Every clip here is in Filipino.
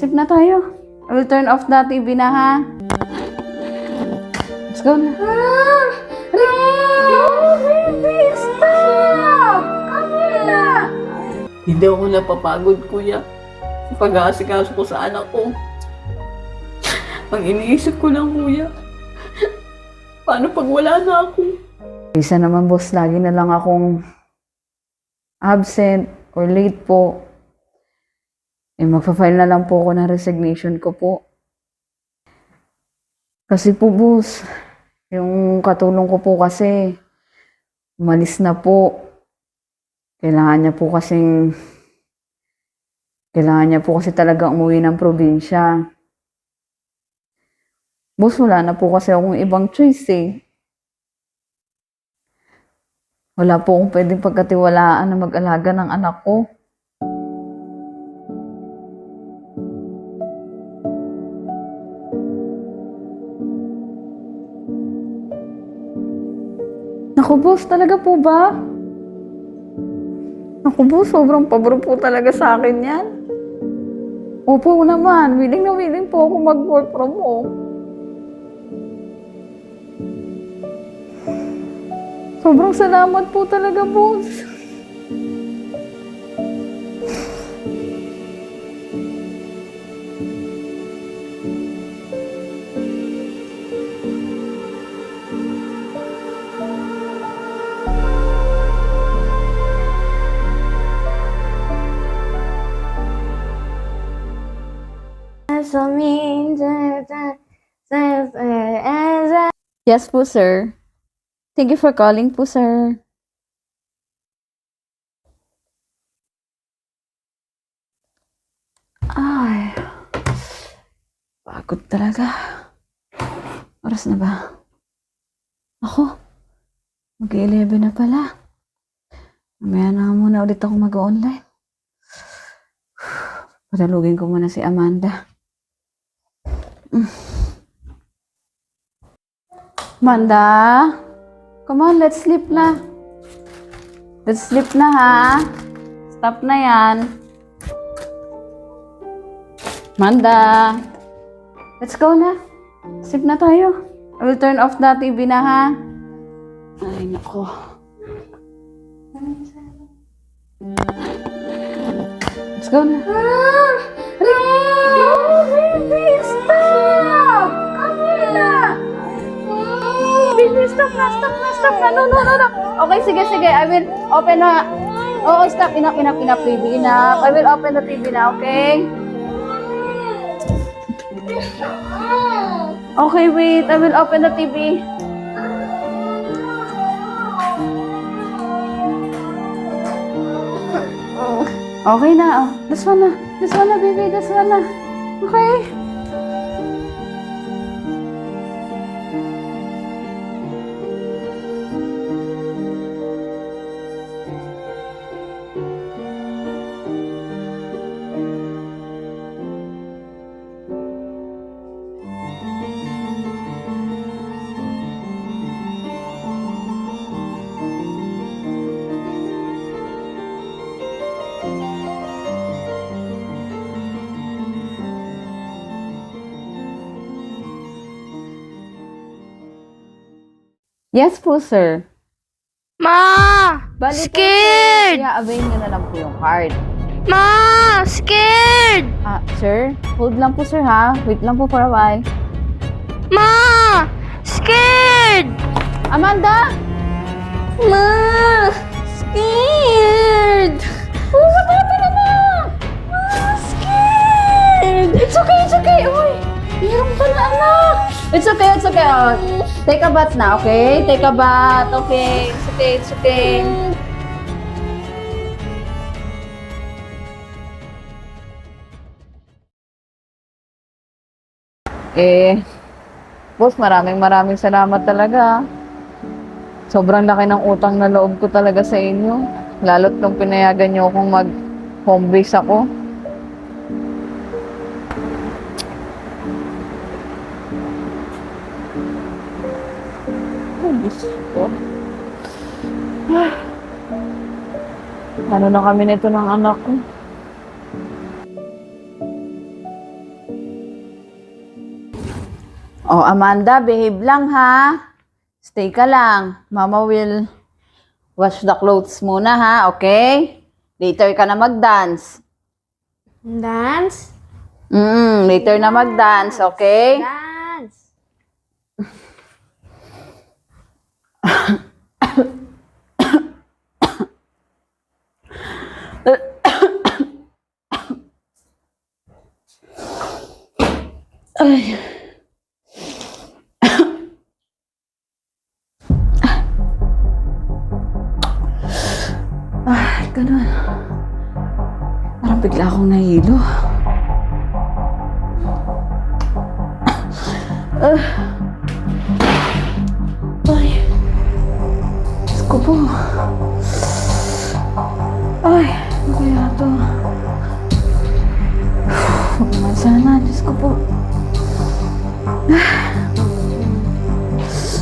Sip na tayo. I will turn off the TV na ha. Let's go na. Ah! No! Baby, stop! Camila! Hindi ako napapagod, kuya. Pag-aasikaso ko sa anak ko. Ang iniisip ko lang, kuya. Paano pag wala na ako? Isa naman boss, lagi na lang akong absent or late po. Eh, magpa-file na lang po ako ng resignation ko po. Kasi po boss, yung katulong ko po kasi, umalis na po. Kailangan niya po kasing, kailangan niya po kasi talaga umuwi ng probinsya. Boss, wala na po kasi akong ibang choice eh. Wala po akong pwedeng pagkatiwalaan na mag-alaga ng anak ko. Naku, boss, talaga po ba? Naku, boss, sobrang pabor po talaga sa akin yan. Opo naman, willing na willing po ako mag-work from home. Sobrang salamat po talaga, boss. So mean. Yes po, sir. Thank you for calling po, sir. Ay. Pagod talaga. Oras na ba? Ako. Mag-11 na pala. Mamaya na muna ulit ako mag-online. Patalugin ko muna si Amanda. Amanda? Come on, let's sleep na. Let's sleep na ha. Stop na yan. Amanda. Let's go na. Sleep na tayo. I will turn off the TV na ha. Ay, nako. Let's go na. Ah! Stop na, stop na, stop na. No, no, no, no. Okay, sige, sige. I will open na. Oo, stop. Enough, enough, enough, baby. Enough. I will open the TV na, okay? Okay, wait. I will open the TV. Okay na. Oh. This one na. This one na, baby. This one na. Okay. Yes po, sir. Ma! Bali po, Scared! sir. I-avail nyo na lang po yung card. Ma! Scared! Ah, sir? Hold lang po, sir, ha? Wait lang po for a while. Ma! Scared! Amanda! Ma! Scared! Oh, what happened, anak? Ma! Scared! It's okay, it's okay. Uy, meron ka na, anak. It's okay, it's okay. Oh, take a bath na, okay? Take a bath, okay? It's okay, it's okay. Eh, boss, maraming maraming salamat talaga. Sobrang laki ng utang na loob ko talaga sa inyo. Lalo't nung pinayagan niyo akong mag home base ako. ko. Ano na kami nito ng anak ko? Oh, Amanda, behave lang ha. Stay ka lang. Mama will wash the clothes muna ha, okay? Later ka na mag-dance. Dance? Mm, later na mag-dance, okay? Dance. Ay, ko po. Ay, ano kaya to? Huwag naman sana, Diyos ko po.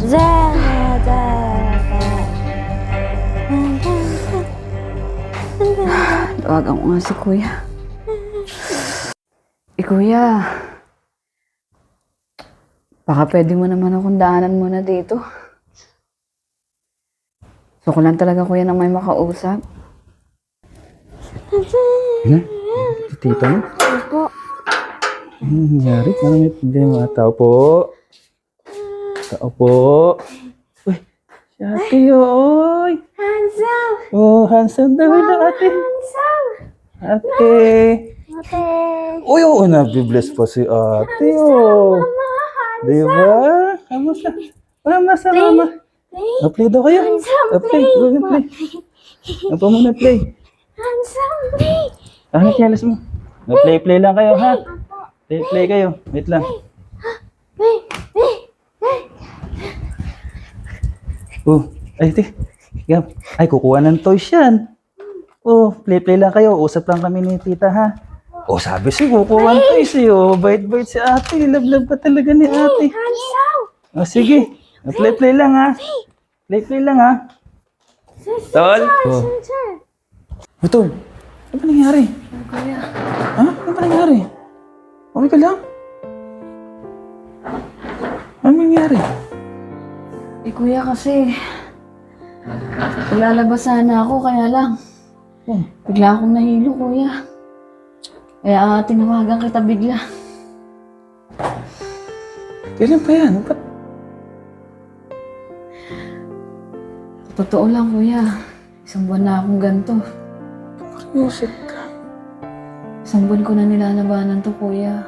Da. Tawagan ko nga si Kuya. Eh, Kuya. Baka pwede mo naman akong daanan muna dito. So, ko lang talaga, Kuya, na may makausap. Na? Si tita mo? Opo. Ano nangyari? Ano may problema? Tao po. Tao po. Uy, si ate, oy. Handsome! Oh, handsome daw na ate. Handsome! Ate. Ate! Uy, oo, nabibless pa si ate, oh. Di ba? Kamusta? Mama, sa mama. Play! Na-play daw kayo. Handsome, Na-play. play. Go play. Apa muna play. Handsome! Play! Ah, kialas mo. Na-play, play lang kayo, ha? Play, play kayo. Wait lang. Play! Play! Oh, ay, te. Gab. Ay, kukuha ng toys yan. Oh, play-play lang kayo. Usap lang kami ni tita, ha? Oh, sabi siya, kukuha ng toys eh. Oh, bait-bait si ate. Love-love pa talaga ni ate. Handsome! Oh, sige. Play-play lang, ha? Play-play lang, ha? Tol? Oh. Oh, tol. Ano ba nangyari? Ha? Ano ba nangyari? Okay ka lang? Ano nangyari? Eh, Kuya, kasi... Lalabas sana ako, kaya lang. Oh, Bigla akong nahilo, Kuya. Kaya ah, tinawagan kita bigla. kailan pa yan? Ba't Totoo lang, Kuya. Isang buwan na akong ganito. Music ka. Isang buwan ko na nilalabanan to, kuya.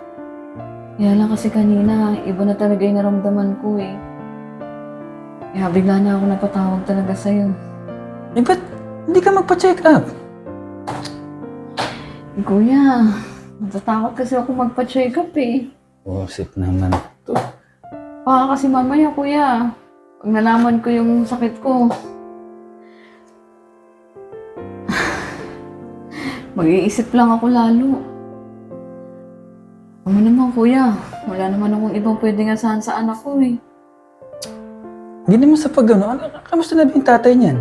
Kaya lang kasi kanina, iba na talaga yung naramdaman ko eh. Kaya bigla na ako napatawag talaga sa'yo. Eh, ba't hindi ka magpa-check up? Eh, kuya, natatakot kasi ako magpa-check up eh. Bullshit naman. To. Baka kasi mamaya, kuya, pag nalaman ko yung sakit ko, mag-iisip lang ako lalo. Ano naman, kuya, wala naman akong ibang pwedeng asahan sa anak ko eh. Hindi naman sa pag ano, ano, kamusta na ba yung tatay niyan?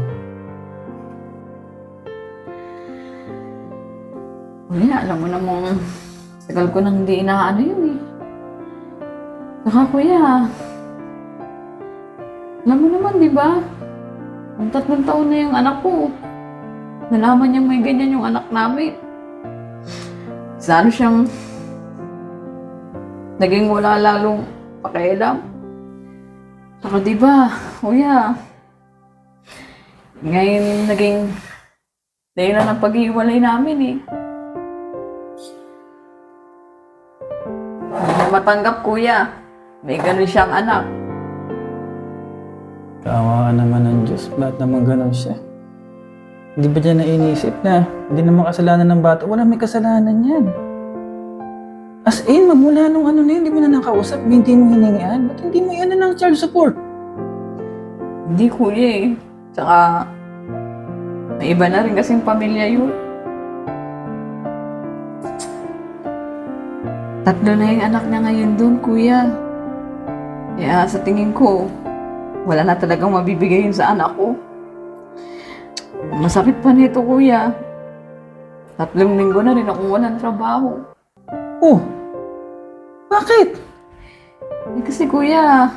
Kuya, alam mo namang tagal ko nang hindi inaano yun eh. Saka kuya, alam mo naman di ba? Ang tatlong taon na yung anak ko. Nalaman niyang may ganyan yung anak namin. Sana siyang naging wala lalong pakialam. Saka di ba, kuya, ngayon naging dahil na ng pag-iwalay namin eh. Hindi matanggap, kuya. May ganun siyang anak. Kawawa ka naman ng Diyos. Ba't naman ganun siya? Hindi ba dyan nainisip na hindi naman kasalanan ng bata? Wala may kasalanan yan. As in, magmula nung ano na yun, hindi mo na nakausap, hindi mo hiningian. Ba't hindi mo yan ng child support? Hindi, kuya eh. Tsaka, may iba na rin kasing pamilya yun. Tatlo na yung anak niya ngayon doon, kuya. Kaya sa tingin ko, wala na talagang mabibigay yun sa anak ko. Masakit pa nito, kuya. Tatlong linggo na rin akong walang trabaho. Oh, bakit? Eh kasi kuya,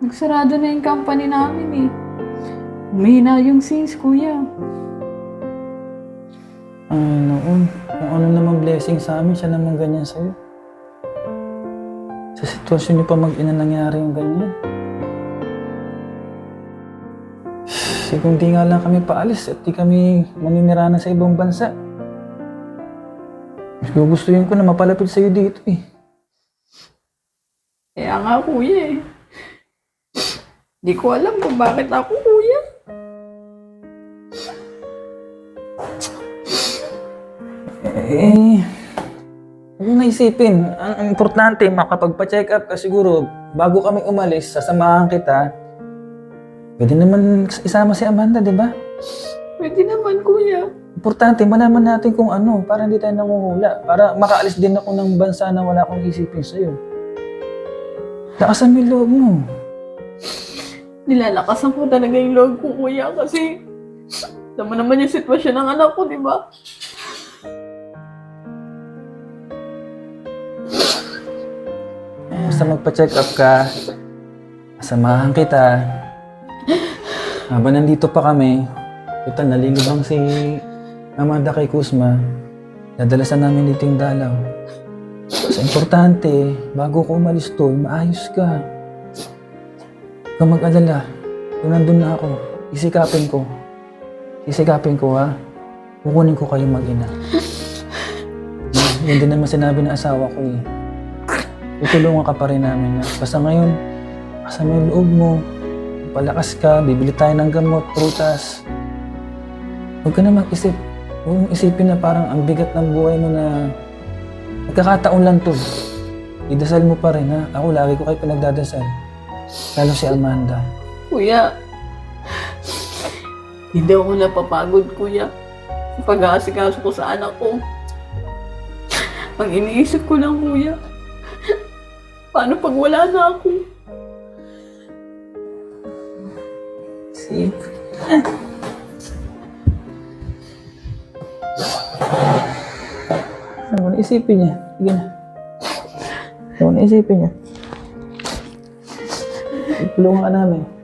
nagsarado na yung company namin eh. Humihina yung sales, kuya. Ay, noon. Kung ano naman blessing sa amin, siya naman ganyan sa'yo. Sa sitwasyon niyo pa mag-ina nangyari yung ganyan. Kasi kung di nga lang kami paalis at di kami maninirahan sa ibang bansa. Mas gugustuhin ko na mapalapit sa'yo dito eh. Kaya nga kuya eh. Di ko alam kung bakit ako kuya. Eh, huwag mo naisipin. Ang, ang importante, makapagpa-check up ka siguro. Bago kami umalis, sasamahan kita. Pwede naman isama si Amanda, di ba? Pwede naman kuya. Importante, malaman natin kung ano, para hindi tayo nanguhula. Para makaalis din ako ng bansa na wala akong isipin sa'yo. Lakasan mo yung loob mo. Nilalakasan ko talaga yung loob ko kuya kasi mo naman yung sitwasyon ng anak ko, di ba? Basta magpa-check up ka, samahan kita. Habang nandito pa kami, ito nalilibang si Amanda kay Kusma. Dadalasan namin dito yung dalaw. Sa importante, bago ko umalis to, maayos ka. Huwag mag-alala. Kung nandun na ako, isikapin ko. Isikapin ko ha. Kukunin ko kayo mag-ina. Yan din naman sinabi ng asawa ko eh tutulungan ka pa rin namin na basta ngayon, kasama yung loob mo, palakas ka, bibili tayo ng gamot, prutas. Huwag ka na mag-isip. Huwag mong isipin na parang ang bigat ng buhay mo na nagkakataon lang to. Idasal mo pa rin ha. Ako lagi ko kayo pinagdadasal. Lalo si Amanda. Kuya, hindi ako napapagod kuya sa pag-aasikaso ko sa anak ko. Ang iniisip ko lang kuya, paano pag wala na ako? Sip. Ano mo isipin niya? Sige na. Ano mo isipin niya? Tulungan namin.